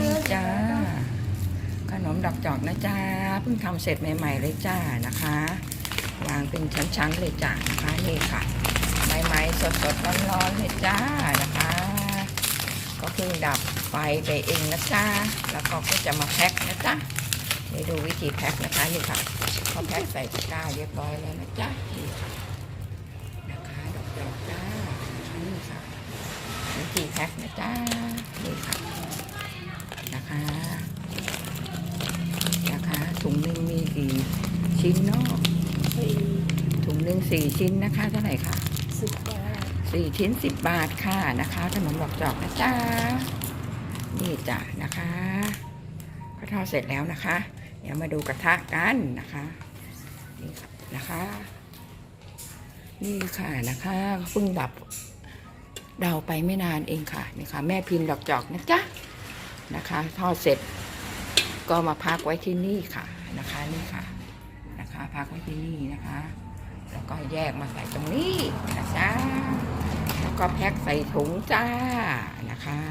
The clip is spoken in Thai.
นี่จ้า ขนมดอกจอกนะจ้าเพิ่งทำเสร็จใหม่ ๆ เลยจ้านะคะ วางเป็นชั้นๆเลยจ้านะคะนี่ค่ะใหม่ๆสดๆร้อนๆเลยจ้านะคะ ก็เพิ่งดับไฟไปเองนะจ้าแล้วก็ก็จะมาแพ็คนะจ้านี่ดูวิธีแพ็คนะคะนี่ค่ะเขาแพ็คใส่ตะกร้าเรียบร้อยแล้วนะจ้านี่ค่ะนะคะดอกจอกจ้านี่ค่ะวิธีแพ็คนะจ้านี่ค่ะ นะคะถุงหนึ่งมีกี่ ชิ้นเนาะถุงหนึ่งสี่ชิ้นนะคะเท่าไหร่คะสิบบาทสี่ชิ้นสิบบาทค่ะนะคะขนมดอกจอกนะจ้านี่จ้ะนะคะก็ทอดเสร็จแล้วนะคะ เดี๋ยวมาดูกระทะกันนะคะนี่ค่ะนะคะ นี่ค่ะนะคะเพิ่งดับเดาไปไม่นานเองค่ะนี่ค่ะ แม่พิมพ์ดอกจอกนะจ๊ะนะคะ ทอดเสร็จก็มาพักไว้ที่นี่ค่ะนะคะนี่ค่ะ นะคะ พักไว้ที่นี่นะคะ แล้วก็แยกมาใส่ตรงนี้นะจ๊ะแล้วก็แพ็คใส่ถุงจ้านะคะ